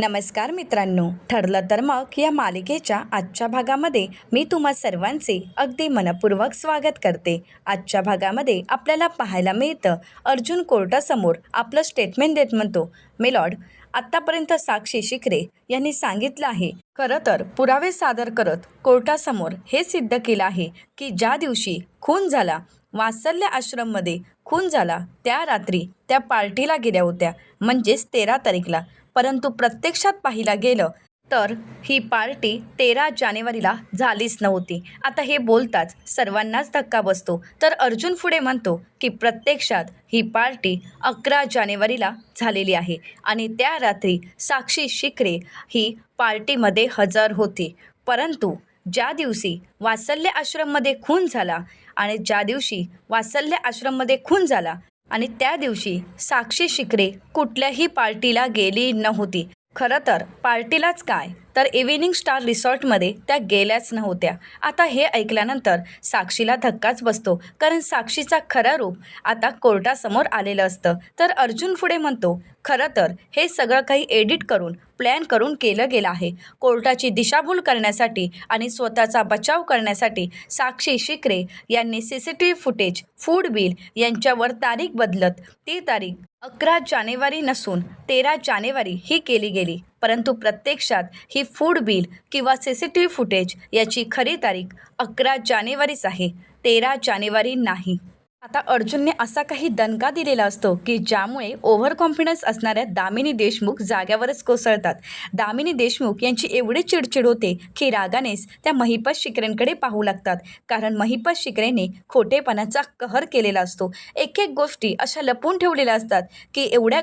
नमस्कार मित्रांनो ठरलं तर मग या मालिकेच्या आजच्या भागामध्ये मी तुम्हा सर्वांचे अगदी मनपूर्वक स्वागत करते. आजच्या भागामध्ये आपल्याला पाहायला मिळतं अर्जुन कोर्टासमोर आपलं स्टेटमेंट देत म्हणतो मेलॉर्ड आत्तापर्यंत साक्षी शिखरे यांनी सांगितलं आहे खरं तर पुरावे सादर करत कोर्टासमोर हे सिद्ध केलं आहे की ज्या दिवशी खून झाला वासल्य आश्रममध्ये खून झाला त्या रात्री त्या पार्टीला गेल्या होत्या म्हणजेच तेरा तारीखला. परंतु प्रत्यक्षात पाहिला गेलं तर ही पार्टी तेरा जानेवारीला झालीच नव्हती. आता हे बोलताच सर्वांनाच धक्का बसतो. तर अर्जुन पुढे म्हणतो की प्रत्यक्षात ही पार्टी अकरा जानेवारीला झालेली आहे आणि त्या रात्री साक्षी शिकरे ही पार्टीमध्ये हजर होती. परंतु ज्या दिवशी वात्सल्य आश्रममध्ये खून झाला आणि ज्या दिवशी वात्सल्य आश्रममध्ये खून झाला आणि त्या दिवशी साक्षी शिकरे कुठल्याही पार्टीला गेली नव्हती. खरं तर पार्टीलाच काय? तर इव्हिनिंग स्टार रिसॉर्टमध्ये त्या गेल्याच नव्हत्या. आता हे ऐकल्यानंतर साक्षीला धक्काच बसतो कारण साक्षीचा खरा रूप आता कोर्टासमोर आलेलं असतं. तर अर्जुन पुढे म्हणतो खरं तर हे सगळं काही एडिट करून प्लॅन करून केलं गेलं आहे. कोर्टाची दिशाभूल करण्यासाठी आणि स्वतःचा बचाव करण्यासाठी साक्षी शिकरे यांनी C C T V footage food bill यांच्यावर तारीख बदलत ती तारीख अकरा जानेवारी नसून तेरा जानेवारी ही केली गेली. परंतु प्रत्यक्षात ही फूड बिल किंवा C C T V footage याची खरी तारीख अकरा जानेवारीच आहे. तेरा जानेवारी नाही. आता अर्जुनने असा काही दणका दिलेला असतो की ज्यामुळे ओव्हर कॉन्फिडन्स असणाऱ्या दामिनी देशमुख जाग्यावरच कोसळतात. दामिनी देशमुख यांची एवढी चिडचिड होते की रागानेच त्या महिपत शिकरेंकडे पाहू लागतात. कारण महिपत शिकरेने खोटेपणाचा कहर केलेला असतो. एक एक गोष्टी अशा लपून ठेवलेल्या असतात की एवढ्या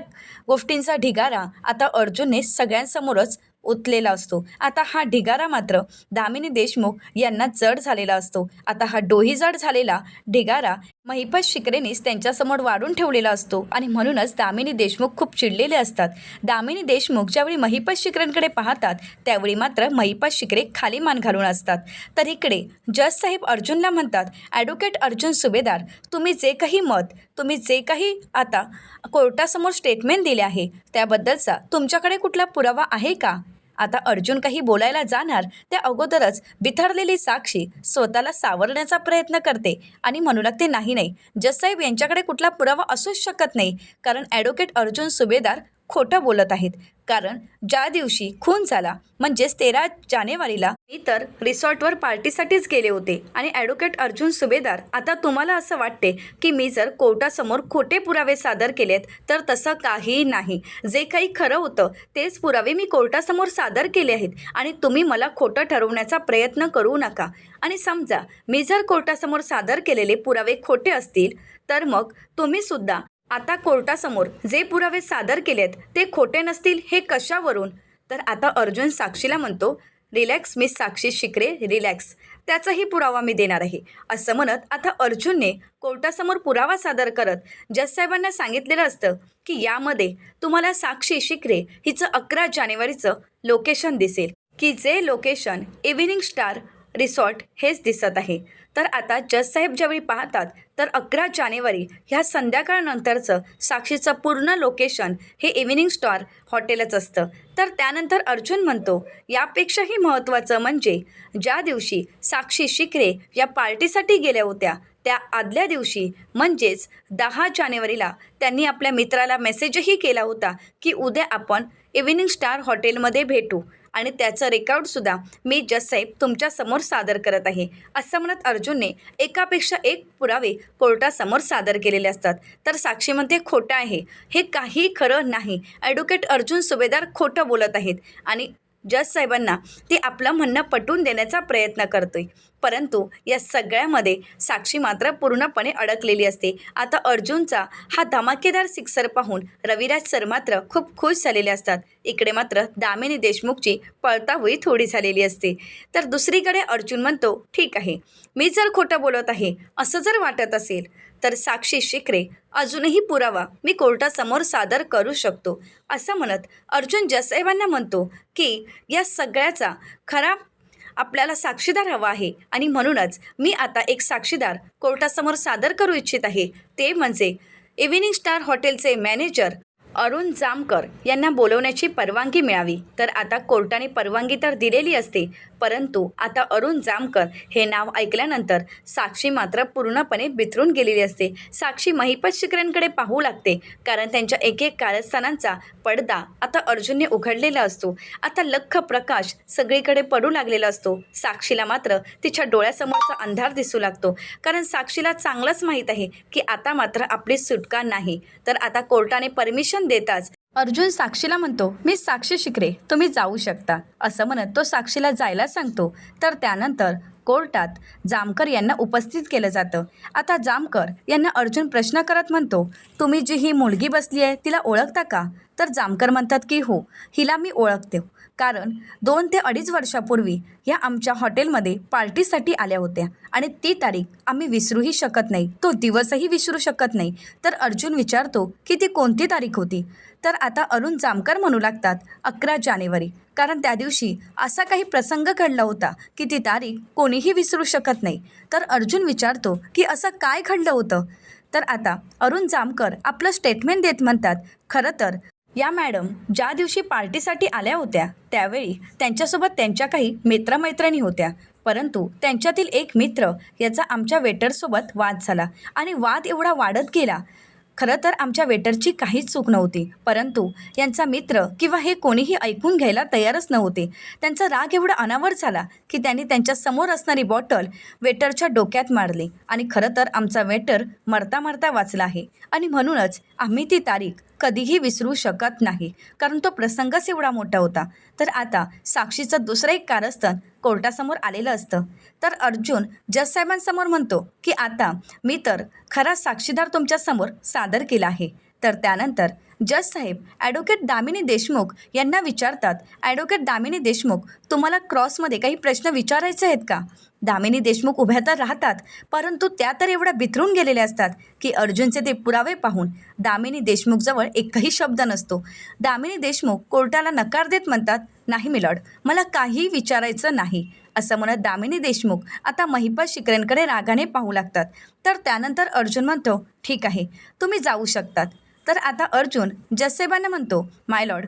गोष्टींचा ढिगारा आता अर्जुनने सगळ्यांसमोरच उतलेला असतो. आता हा ढिगारा मात्र दामिनी देशमुख यांना जड झालेला असतो. आता हा डोही जड झालेला ढिगारा महिपत शिकरेनेच त्यांच्यासमोर वाढून ठेवलेला असतो. आणि म्हणूनच दामिनी देशमुख खूप चिडलेले असतात. दामिनी देशमुख ज्यावेळी महिपत शिकरेंकडे पाहतात त्यावेळी मात्र महिपत शिकरे खाली मान घालून असतात. तर इकडे जज साहेब अर्जुनला म्हणतात ॲडव्होकेट अर्जुन सुभेदार तुम्ही जे काही मत तुम्ही जे काही आता कोर्टासमोर स्टेटमेंट दिले आहे त्याबद्दलचा तुमच्याकडे कुठला पुरावा आहे का? आता अर्जुन काही बोलायला जाणार त्या अगोदरच बिथरलेली साक्षी स्वतःला सावरण्याचा प्रयत्न करते. आणि म्हणू लागते नाही नाही. जससाहेब यांच्याकडे कुठला पुरावा असूच शकत नाही. कारण ॲडव्होकेट अर्जुन सुभेदार खोटं बोलत आहेत. कारण ज्या दिवशी खून झाला म्हणजेच तेरा जानेवारीला मी तर रिसॉर्टवर पार्टीसाठीच गेले होते. आणि ॲडव्होकेट अर्जुन सुभेदार आता तुम्हाला असं वाटते की मी जर कोर्टासमोर खोटे पुरावे सादर केलेत तर तसं काही नाही. जे काही खरं होतं तेच पुरावे मी कोर्टासमोर सादर केले आहेत. आणि तुम्ही मला खोटं ठरवण्याचा प्रयत्न करू नका. आणि समजा मी जर कोर्टासमोर सादर केलेले पुरावे खोटे असतील तर मग तुम्हीसुद्धा आता कोर्टासमोर जे पुरावे सादर केलेत ते खोटे नसतील हे कशावरून? तर आता अर्जुन साक्षीला म्हणतो relax miss Sakshi Shikre relax. त्याचाही पुरावा मी देणार आहे. असं म्हणत आता अर्जुनने कोर्टासमोर पुरावा सादर करत जजसाहेबांना सांगितलेलं असतं की यामध्ये तुम्हाला साक्षी शिकरे हिचं अकरा जानेवारीचं लोकेशन दिसेल. की जे लोकेशन इव्हिनिंग स्टार रिसॉर्ट हेच दिसत आहे. तर आता जजसाहेब ज्यावेळी पाहतात तर अकरा जानेवारी ह्या संध्याकाळनंतरचं साक्षीचं पूर्ण लोकेशन हे इव्हिनिंग स्टार हॉटेलच असतं. तर त्यानंतर अर्जुन म्हणतो यापेक्षाही महत्त्वाचं म्हणजे ज्या दिवशी साक्षी शिकरे या पार्टीसाठी गेल्या होत्या त्या आदल्या दिवशी म्हणजेच दहा जानेवारीला त्यांनी आपल्या मित्राला मेसेजही केला होता की उद्या आपण इव्हिनिंग स्टार हॉटेलमध्ये भेटू. आणि त्याचं रेकॉर्डसुद्धा मी जजसाहेब तुमच्यासमोर सादर करत आहे. असं म्हणत अर्जुनने एकापेक्षा एक पुरावे कोर्टासमोर सादर केलेले असतात. तर साक्षीमध्ये खोटं आहे. हे काही खरं नाही. ॲडव्होकेट अर्जुन सुभेदार खोटं बोलत आहेत. आणि जज साहेबांना ते आपलं म्हणणं पटवून देण्याचा प्रयत्न करतोय. परंतु या सगळ्यामध्ये साक्षी मात्र पूर्णपणे अडकलेली असते. आता अर्जुनचा हा धमाकेदार सिक्सर पाहून रविराज सर मात्र खूप खुश झालेले असतात. इकडे मात्र दामिनी देशमुखची पळतावळी थोडी झालेली असते. तर दुसरीकडे अर्जुन म्हणतो ठीक आहे. मी जर खोटं बोलत आहे असं जर वाटत असेल तर साक्षी शिकरे अजूनही पुरावा मी कोर्टासमोर सादर करू शकतो असं म्हणत अर्जुन जसैवांना म्हणतो की या सगळ्याचा खरा आपल्याला साक्षीदार हवा आहे आणि म्हणूनच मी आता एक साक्षीदार कोर्टासमोर सादर करू इच्छित आहे. ते म्हणजे इव्हिनिंग स्टार हॉटेलचे मॅनेजर अरुण जामकर यांना बोलवण्याची परवानगी मिळावी. तर आता कोर्टाने परवानगी तर दिलेली असते परंतु आता अरुण जामकर हे नाव ऐकल्यानंतर साक्षी मात्र पूर्णपणे बिथरून गेलेली असते. साक्षी महिपत शिकऱ्यांकडे पाहू लागते कारण त्यांच्या एक एक कारस्थानांचा पडदा आता अर्जुनने उघडलेला असतो. आता लख प्रकाश सगळीकडे पडू लागलेला असतो. साक्षीला मात्र तिच्या डोळ्यासमोरचा अंधार दिसू लागतो कारण साक्षीला चांगलंच माहीत आहे की आता मात्र आपली सुटका नाही. तर आता कोर्टाने परमिशन देताच. अर्जुन साक्षीला म्हणतो मी साक्षी शिकरे तुम्ही जाऊ शकता. असं म्हणत तो साक्षीला जायला सांगतो. तर त्यानंतर कोर्टात जामकर यांना उपस्थित केलं जातं. आता जामकर यांना अर्जुन प्रश्न करत म्हणतो तुम्ही जी ही मुलगी बसली आहे तिला ओळखता का? तर जामकर म्हणतात की हो हिला मी ओळखते. कारण दोन ते अडीच वर्षापूर्वी ह्या आमच्या हॉटेलमध्ये पार्टीसाठी आल्या होत्या आणि ती तारीख आम्ही विसरूही शकत नाही. तो दिवसही विसरू शकत नाही. तर अर्जुन विचारतो की ती कोणती तारीख होती? तर आता अरुण जामकर म्हणू लागतात अकरा जानेवारी. कारण त्या दिवशी असा काही प्रसंग घडला होता की ती तारीख कोणीही विसरू शकत नाही. तर अर्जुन विचारतो की असं काय घडलं होतं? तर आता अरुण जामकर आपलं स्टेटमेंट देत म्हणतात खरं तर या मॅडम ज्या दिवशी पार्टीसाठी आल्या होत्या त्यावेळी त्यांच्यासोबत त्यांच्या काही मित्रमैत्रिणी होत्या. परंतु त्यांच्यातील एक मित्र याचा आमच्या वेटरसोबत वाद झाला आणि वाद एवढा वाढत गेला. खरं तर आमच्या वेटरची काहीच चूक नव्हती. परंतु यांचा मित्र किंवा हे कोणीही ऐकून घ्यायला तयारच नव्हते. त्यांचा राग एवढा अनावर झाला की त्यांनी त्यांच्यासमोर असणारी बॉटल वेटरच्या डोक्यात मारली. आणि खरं तर आमचा वेटर मरता मरता वाचला आहे. आणि म्हणूनच आम्ही ती तारीख कधीही विसरू शकत नाही. कारण तो प्रसंगच एवढा मोठा होता. तर आता साक्षीचं दुसरं एक कारस्थान कोर्टासमोर आलेलं असतं. तर अर्जुन जज साहेबांसमोर म्हणतो की आता मी तर खरा साक्षीदार तुमच्यासमोर सादर केला आहे. तर त्यानंतर जज साहेब ॲडव्होकेट दामिनी देशमुख यांना विचारतात ॲडव्होकेट दामिनी देशमुख तुम्हाला क्रॉसमध्ये काही प्रश्न विचारायचे आहेत का? दामिनी देशमुख उभ्या तर राहतात परंतु त्या तर एवढ्या बिथरून गेलेल्या असतात की अर्जुनचे ते पुरावे पाहून दामिनी देशमुखजवळ एकही शब्द नसतो. दामिनी देशमुख कोर्टाला नकार देत म्हणतात नाही मिलॉड मला काही विचारायचं नाही. असं म्हणत दामिनी देशमुख आता महिपा शिकरेंकडे रागाने पाहू लागतात. तर त्यानंतर अर्जुन म्हणतो ठीक आहे तुम्ही जाऊ शकतात. तर आता अर्जुन जसेबाने म्हणतो माय लॉर्ड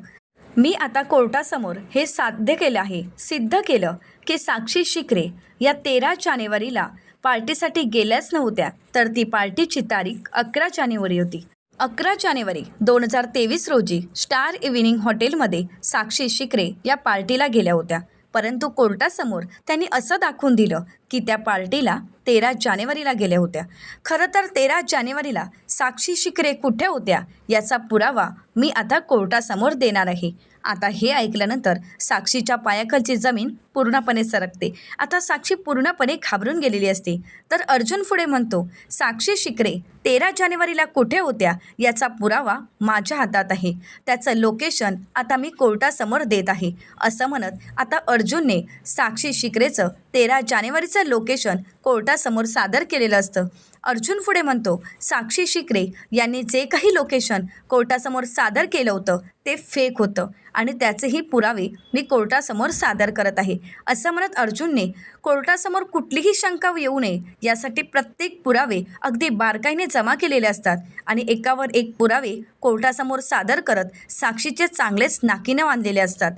मी आता कोर्टासमोर हे साध्य केलं आहे सिद्ध केलं की साक्षी शिकरे या तेरा जानेवारीला पार्टीसाठी गेल्याच नव्हत्या तर ती पार्टीची तारीख अकरा जानेवारी होती. अकरा जानेवारी दोन हजार तेवीस रोजी स्टार इव्हिनिंग हॉटेलमध्ये साक्षी शिकरे या पार्टीला गेल्या होत्या. परंतु कोर्टासमोर त्यांनी असं दाखवून दिलं की त्या पार्टीला तेरा जानेवारीला गेल्या होत्या. खरं तर तेरा जानेवारीला साक्षी शिकरे कुठे होत्या याचा पुरावा मी आता कोर्टासमोर देणार आहे. आता हे ऐकल्यानंतर साक्षीच्या पायाखालची जमीन पूर्णपणे सरकते. आता साक्षी पूर्णपणे घाबरून गेलेली असते. तर अर्जुन पुढे म्हणतो साक्षी शिकरे तेरा जानेवारीला कुठे होत्या याचा पुरावा माझ्या हातात आहे. त्याचं लोकेशन आता मी कोर्टासमोर देत आहे. असं म्हणत आता अर्जुनने साक्षी शिकरेचं तेरा जानेवारीचं लोकेशन कोर्टासमोर सादर केलेलं असतं. अर्जुन पुढे म्हणतो साक्षी शिकरे यांनी जे काही लोकेशन कोर्टासमोर सादर केलं होतं ते फेक होतं. आणि त्याचेही पुरावे मी कोर्टासमोर सादर करत आहे. असं म्हणत अर्जुनने कोर्टासमोर कुठलीही शंका येऊ नये. यासाठी प्रत्येक पुरावे अगदी बारकाईने जमा केलेले असतात. आणि एकावर एक पुरावे कोर्टासमोर सादर करत साक्षीचे चांगलेच नाकीनं बांधलेले असतात.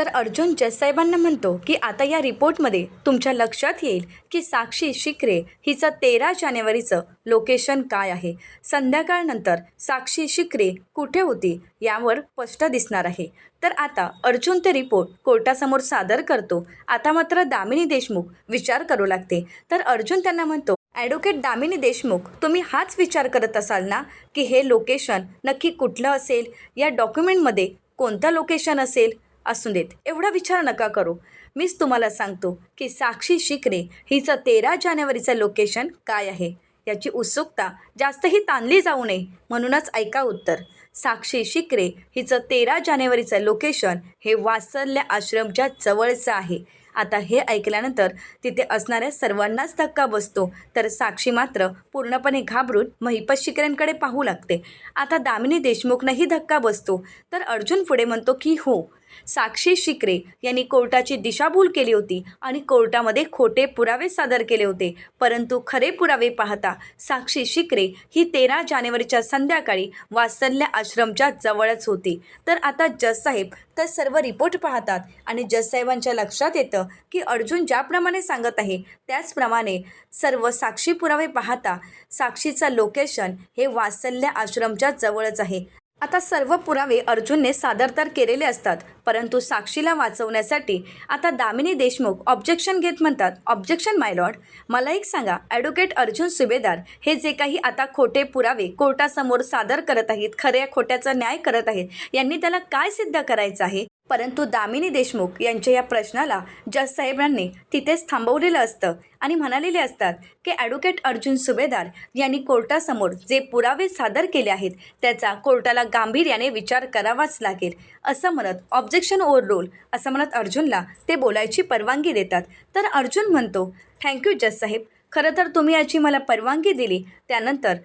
तर अर्जुन जजसाहेबांना म्हणतो की आता या रिपोर्टमध्ये तुमच्या लक्षात येईल की साक्षी शिकरे हिचं तेरा जानेवारीचं लोकेशन काय आहे. संध्याकाळनंतर साक्षी शिकरे कुठे होती यावर स्पष्ट दिसणार आहे. तर आता अर्जुन ते रिपोर्ट कोर्टासमोर सादर करतो. आता मात्र दामिनी देशमुख विचार करू लागते. तर अर्जुन त्यांना म्हणतो ॲडव्होकेट दामिनी देशमुख तुम्ही हाच विचार करत असाल ना की हे लोकेशन नक्की कुठलं असेल? या डॉक्युमेंटमध्ये कोणतं लोकेशन असेल? असू देत. एवढा विचार नका करू. मीच तुम्हाला सांगतो की साक्षी शिकरे हिचं तेरा जानेवारीचं लोकेशन काय आहे? याची उत्सुकता जास्तही ताणली जाऊ नये म्हणूनच ऐका उत्तर. साक्षी शिकरे हिचं तेरा जानेवारीचं लोकेशन हे वासरल्या आश्रमच्या जवळचं आहे. आता हे ऐकल्यानंतर तिथे असणाऱ्या सर्वांनाच धक्का बसतो. तर साक्षी मात्र पूर्णपणे घाबरून महिपत शिकऱ्यांकडे पाहू लागते. आता दामिनी देशमुखनंही धक्का बसतो. तर अर्जुन पुढे म्हणतो की हो साक्षी शिकरे यांनी कोर्टाची दिशाभूल केली होती आणि कोर्टामध्ये खोटे पुरावे सादर केले होते. परंतु खरे पुरावे पाहता साक्षी शिकरे ही तेरा जानेवारीच्या संध्याकाळी वासल्य आश्रमच्या जवळच होती. तर आता जजसाहेब तर सर्व रिपोर्ट पाहतात आणि जजसाहेबांच्या लक्षात येतं की अर्जुन ज्याप्रमाणे सांगत आहे त्याचप्रमाणे सर्व साक्षी पुरावे पाहता साक्षीचं लोकेशन हे वात्सल्य आश्रमच्या जवळच आहे. आता सर्व पुरावे अर्जुनने सादर तर केलेले असतात परंतु साक्षीला वाचवण्यासाठी आता दामिनी देशमुख ऑब्जेक्शन घेत म्हणतात ऑब्जेक्शन माय लॉर्ड मला एक सांगा ॲडव्होकेट अर्जुन सुभेदार हे जे काही आता खोटे पुरावे कोर्टासमोर सादर करत आहेत खऱ्या खोट्याचा न्याय करत आहेत यांनी त्याला काय सिद्ध करायचं आहे? परंतु दामिनी देशमुख यांच्या या प्रश्नाला जज साहेबांनी तिथेच थांबवलेलं असतं आणि म्हणालेले असतात की ॲडव्होकेट अर्जुन सुभेदार यांनी कोर्टासमोर जे पुरावे सादर केले आहेत त्याचा कोर्टाला गांभीर्याने विचार करावाच लागेल असं म्हणत ऑब्जेक्शन ओव्हर रोल असं म्हणत अर्जुनला ते बोलायची परवानगी देतात. तर अर्जुन म्हणतो थँक्यू जज साहेब. खरं तर तुम्ही याची मला परवानगी दिली. त्यानंतर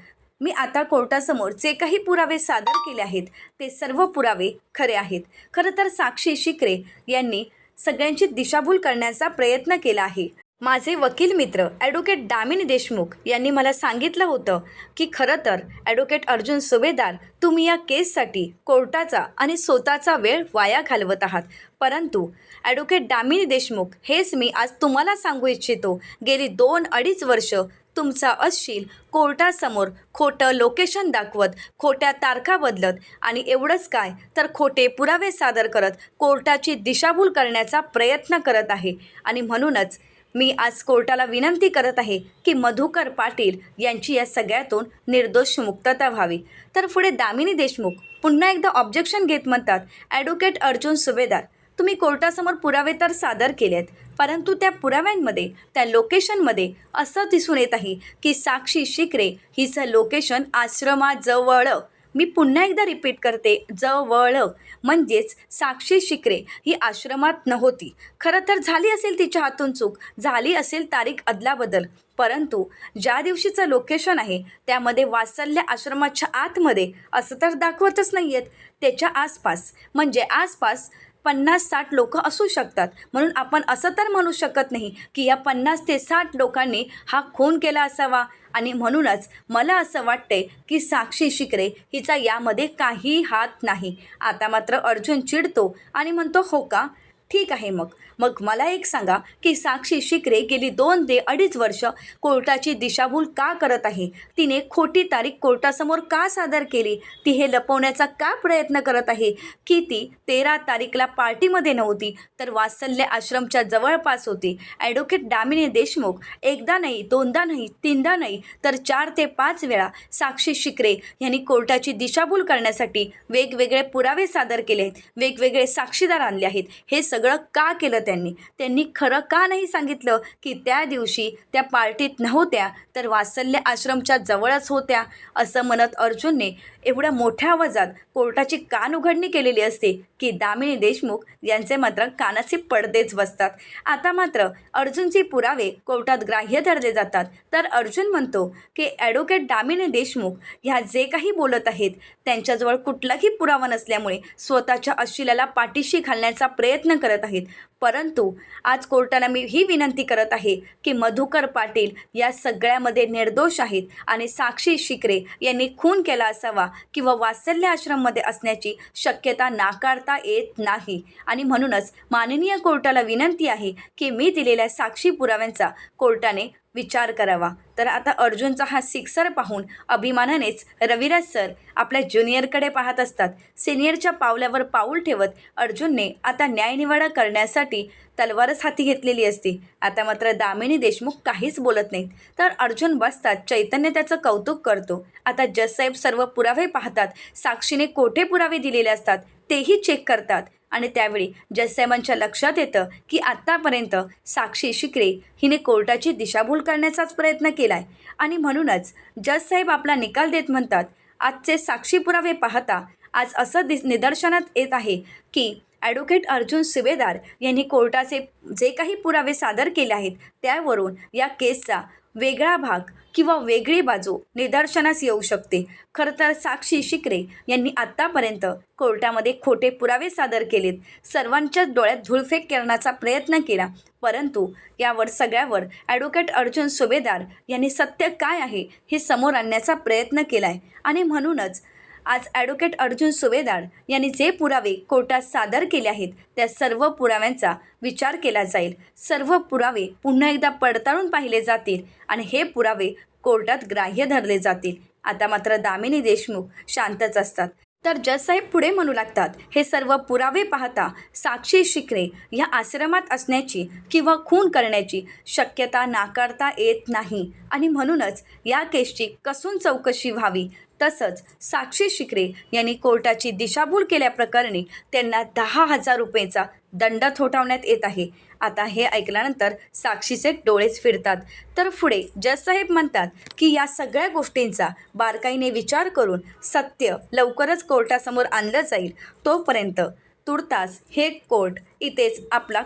मी आता कोर्टासमोर जे काही पुरावे सादर केले आहेत ते सर्व पुरावे खरे आहेत. खरं तर साक्षी शिकरे यांनी सगळ्यांची दिशाभूल करण्याचा प्रयत्न केला आहे. माझे वकील मित्र ॲडव्होकेट दामिनी देशमुख यांनी मला सांगितलं होतं की खरं तर ॲडव्होकेट अर्जुन सुभेदार तुम्ही या केससाठी कोर्टाचा आणि स्वतःचा वेळ वाया घालवत आहात. परंतु ॲडव्होकेट दामिनी देशमुख हेच मी आज तुम्हाला सांगू इच्छितो. गेली दोन अडीच वर्ष तुमचा असशील कोर्टासमोर खोटं लोकेशन दाखवत खोट्या तारखा बदलत आणि एवढंच काय? तर खोटे पुरावे सादर करत कोर्टाची दिशाभूल करण्याचा प्रयत्न करत आहे. आणि म्हणूनच मी आज कोर्टाला विनंती करत आहे की मधुकर पाटील यांची या सगळ्यातून निर्दोष मुक्तता व्हावी. तर पुढे दामिनी देशमुख पुन्हा एकदा ऑब्जेक्शन घेत म्हणतात ॲडव्होकेट अर्जुन सुभेदार तुम्ही कोर्टासमोर पुरावे तर सादर केले आहेत परंतु त्या पुराव्यांमध्ये त्या लोकेशनमध्ये असं दिसून येत आहे की साक्षी शिकरे हिचं लोकेशन आश्रमाजवळ. मी पुन्हा एकदा रिपीट करते जवळ. म्हणजेच साक्षी शिकरे ही आश्रमात नव्हती. खरं तर झाली असेल तिच्या हातून चूक झाली असेल तारीख अदलाबदल. परंतु ज्या दिवशीचं लोकेशन आहे त्यामध्ये वात्सल्य आश्रमाच्या आतमध्ये असं तर दाखवतच नाही आहेत त्याच्या आसपास म्हणजे आसपास पन्नास साठ लोक असू शकतात. म्हणून आपण असं तर म्हणू शकत नाही की या पन्नास ते साठ लोकांनी हा खून केला असावा. आणि म्हणूनच मला असं वाटते की साक्षी शिकरे हिचा यामध्ये काही हात नाही. आता मात्र अर्जुन चिडतो आणि म्हणतो हो का? ठीक आहे मग. मग मला एक सांगा की साक्षी शिकरे गेली दोन ते अडीच वर्ष कोर्टाची दिशाभूल का करत आहे? तिने खोटी तारीख कोर्टासमोर का सादर केली? ती हे लपवण्याचा का प्रयत्न करत आहे? की ती तेरा तारीखला पार्टीमध्ये नव्हती तर वात्सल्य आश्रमच्या जवळपास होती. ॲडव्होकेट दामिनी देशमुख एकदा नाही दोनदा नाही तीनदा नाही तर चार ते पाच वेळा साक्षी शिकरे यांनी कोर्टाची दिशाभूल करण्यासाठी वेगवेगळे पुरावे सादर केले आहेत वेगवेगळे साक्षीदार आणले आहेत. हे सगळं का केलं त्यांनी? त्यांनी खरं का नाही सांगितलं की त्या दिवशी त्या पार्टीत नव्हत्या तर वात्सल्य आश्रमच्या जवळच होत्या? असं म्हणत अर्जुनने एवढ्या मोठ्या आवाजात कोर्टाची कान उघडणी केलेली असते की दामिनी देशमुख यांचे मात्र कानाचे पडदेच बसतात. आता मात्र अर्जुनचे पुरावे कोर्टात ग्राह्य धरले जातात. तर अर्जुन म्हणतो की ॲडव्होकेट दामिनी देशमुख ह्या जे काही बोलत आहेत त्यांच्याजवळ कुठलाही पुरावा नसल्यामुळे स्वतःच्या अशिलाला पाठीशी घालण्याचा प्रयत्न करत आहेत. परंतु आज कोर्टाला मी ही विनंती करत आहे की मधुकर पाटील या सगळ्यामध्ये निर्दोष आहेत आणि साक्षी शिकरे यांनी खून केला असावा किंवा वात्सल्य आश्रममध्ये असण्याची शक्यता नाकारता येत नाही. आणि म्हणूनच माननीय कोर्टाला विनंती आहे की मी दिलेल्या साक्षी पुराव्यांचा कोर्टाने विचार करावा. तर आता अर्जुनचा हा सिक्सर पाहून अभिमानानेच रविराज सर आपल्या ज्युनियरकडे पाहत असतात. सिनियरच्या पावल्यावर पाऊल ठेवत अर्जुनने आता न्यायनिवाडा करण्यासाठी तलवारच हाती घेतलेली असते. आता मात्र दामिनी देशमुख काहीच बोलत नाहीत. तर अर्जुन बसतात. चैतन्य त्याचं कौतुक करतो. आता जजसाहेब सर्व पुरावे पाहतात. साक्षीने कोठे पुरावे दिलेले असतात तेही चेक करतात. आणि त्यावेळी जजसाहेबांच्या लक्षात येतं की आत्तापर्यंत साक्षी शिकरे हिने कोर्टाची दिशाभूल करण्याचाच प्रयत्न केला आहे आणि म्हणूनच जजसाहेब आपला निकाल देत म्हणतात आजचे साक्षी पुरावे पाहता आज असं दिस निदर्शनात येत आहे की ॲडव्होकेट अर्जुन सुभेदार यांनी कोर्टाचे जे काही पुरावे सादर केले आहेत त्यावरून या केसचा वेगळा भाग किंवा वेगळी बाजू निदर्शनास येऊ शकते. खरं तर साक्षी शिकरे यांनी आत्तापर्यंत कोर्टामध्ये खोटे पुरावे सादर केलेत. सर्वांच्याच डोळ्यात धुळफेक करण्याचा प्रयत्न केला परंतु यावर सगळ्यावर ॲडव्होकेट अर्जुन सुभेदार यांनी सत्य काय आहे हे समोर आणण्याचा प्रयत्न केला आहे आणि म्हणूनच आज ॲडव्होकेट अर्जुन सुभेदार यांनी जे पुरावे कोर्टात सादर केले आहेत त्या सर्व पुराव्यांचा विचार केला जाईल. सर्व पुरावे पुन्हा एकदा पडताळून पाहिले जातील आणि हे पुरावे कोर्टात ग्राह्य धरले जातील. आता मात्र दामिनी देशमुख शांतच असतात. तर जजसाहेब पुढे म्हणू लागतात हे सर्व पुरावे पाहता साक्षी शिकरे या आश्रमात असण्याची किंवा खून करण्याची शक्यता नाकारता येत नाही आणि म्हणूनच या केसची कसून चौकशी व्हावी तसंच साक्षी शिकरे यांनी कोर्टाची दिशाभूल केल्याप्रकरणी त्यांना दहा हजार रुपयेचा दंड थोठावण्यात येत आहे. आता हे ऐकल्यानंतर साक्षीचे डोळेच फिरतात. तर पुढे जजसाहेब म्हणतात की या सगळ्या गोष्टींचा बारकाईने विचार करून सत्य लवकरच कोर्टासमोर आणलं जाईल. तोपर्यंत तुर्तास हे कोर्ट इथेच आपला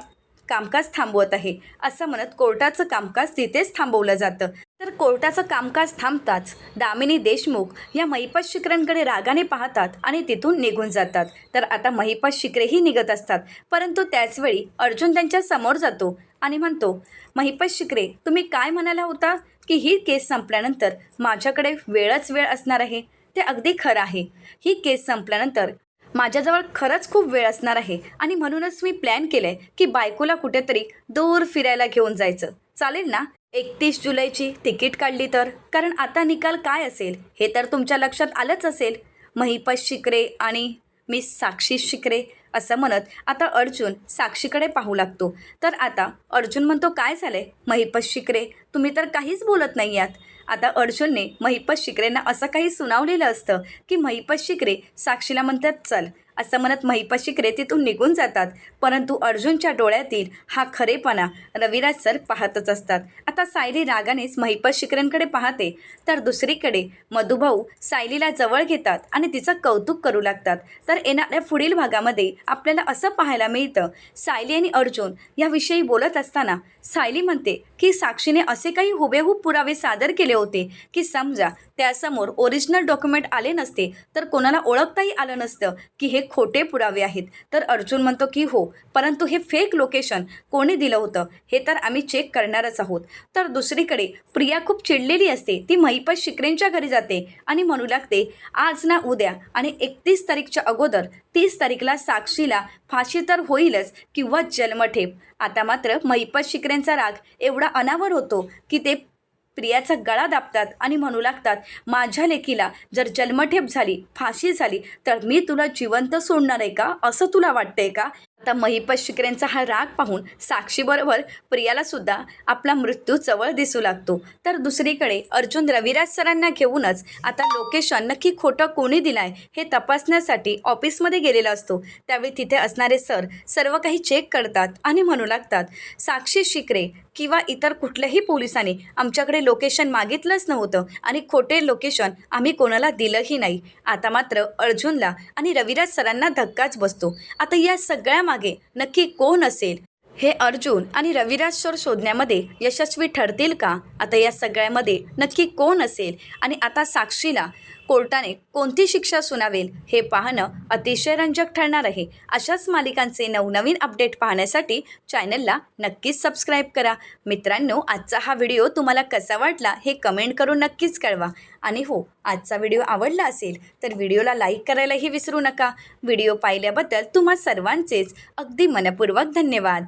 कामकाज थांबवत आहे. असं म्हणत कोर्टाचं कामकाज तिथेच थांबवलं जातं. तर कोर्टाचं कामकाज थांबताच दामिनी देशमुख या महिपत शिकरेंकडे रागाने पाहतात आणि तिथून निघून जातात. तर आता महिपत शिकरेही निघत असतात. परंतु त्याचवेळी अर्जुन त्यांच्यासमोर जातो आणि म्हणतो महिपत शिकरे तुम्ही काय म्हणाला होता की ही केस संपल्यानंतर माझ्याकडे वेळच वेळ असणार आहे? ते अगदी खरं आहे. ही केस संपल्यानंतर माझ्याजवळ खरंच खूप वेळ असणार आहे आणि म्हणूनच मी प्लॅन केलं आहे की बायकोला कुठेतरी दूर फिरायला घेऊन जायचं. चालेल ना? एकतीस जुलैची तिकीट काढली तर? कारण आता निकाल काय असेल? हे तर तुमच्या लक्षात आलंच असेल. महिपत शिकरे आणि मी साक्षी शिकरे असं म्हणत आता अर्जुन साक्षीकडे पाहू लागतो. तर आता अर्जुन म्हणतो काय झालंय? महिपत शिकरे तुम्ही तर काहीच बोलत नाही आहात. आता अर्जुनने महिपत शिकरेंना असं काही सुनावलेलं असतं की महिपत शिकरे साक्षीला म्हणतात चल असं म्हणत महिपाशी क्रेतीतून निघून जातात. परंतु अर्जुनच्या डोळ्यातील हा खरेपणा रविराज सर पाहतच असतात. आता सायली रागानेच महिपा शिकरेंकडे पाहते. तर दुसरीकडे मधुभाऊ सायलीला जवळ घेतात आणि तिचं कौतुक करू लागतात. तर येणाऱ्या पुढील भागामध्ये आपल्याला असं पाहायला मिळतं. सायली आणि अर्जुन याविषयी बोलत असताना सायली म्हणते की साक्षीने असे काही हुबेहूब पुरावे सादर केले होते की समजा त्यासमोर ओरिजिनल डॉक्युमेंट आले नसते तर कोणाला ओळखताही आलं नसतं की हे खोटे पुरावे आहेत. तर अर्जुन म्हणतो की हो परंतु हे फेक लोकेशन कोणी दिलं होतं हे तर आम्ही चेक करणारच आहोत. तर दुसरीकडे प्रिया खूप चिडलेली असते ती महिपत शिकरेंच्या घरी जाते आणि म्हणू लागते आज ना उद्या आणि एकतीस तारीखच्या अगोदर तीस तारीखला साक्षीला फाशी तर होईलच किंवा जन्मठेप. आता मात्र महिपत शिकरेंचा राग एवढा अनावर होतो की ते प्रियाचा गळा दाबतात आणि म्हणू लागतात माझ्या लेकीला जर जन्मठेप झाली फाशी झाली तर मी तुला जिवंत सोडणार आहे का? असं तुला वाटतंय का? आता महिपत शिकरेंचा हा राग पाहून साक्षीबरोबर प्रियालासुद्धा आपला मृत्यू जवळ दिसू लागतो. तर दुसरीकडे अर्जुन रविराज सरांना घेऊनच आता लोकेशन नक्की खोटं कोणी दिलं आहे हे तपासण्यासाठी ऑफिसमध्ये गेलेला असतो. त्यावेळी तिथे असणारे सर सर्व काही चेक करतात आणि म्हणू लागतात साक्षी शिकरे किंवा इतर कुठल्याही पोलिसांनी आमच्याकडे लोकेशन मागितलंच नव्हतं आणि खोटे लोकेशन आम्ही कोणाला दिलंही नाही. आता मात्र अर्जुनला आणि रविराज सरांना धक्काच बसतो. आता या सगळ्यामागे नक्की कोण असेल? हे अर्जुन आणि रविराज सर शोधण्यामध्ये यशस्वी ठरतील का? आता या सगळ्यामध्ये नक्की कोण असेल? आणि आता साक्षीला कोर्टाने कोणती शिक्षा सुनावेल हे पाहणं अतिशय रंजक ठरणार आहे. अशाच मालिकांचे नवनवीन अपडेट पाहण्यासाठी चॅनलला नक्कीच सबस्क्राईब करा. मित्रांनो आजचा हा व्हिडिओ तुम्हाला कसा वाटला हे कमेंट करून नक्कीच कळवा. आणि हो आजचा व्हिडिओ आवडला असेल तर व्हिडिओला लाईक करायलाही विसरू नका. व्हिडिओ पाहिल्याबद्दल तुम्हा सर्वांचेच अगदी मनपूर्वक धन्यवाद.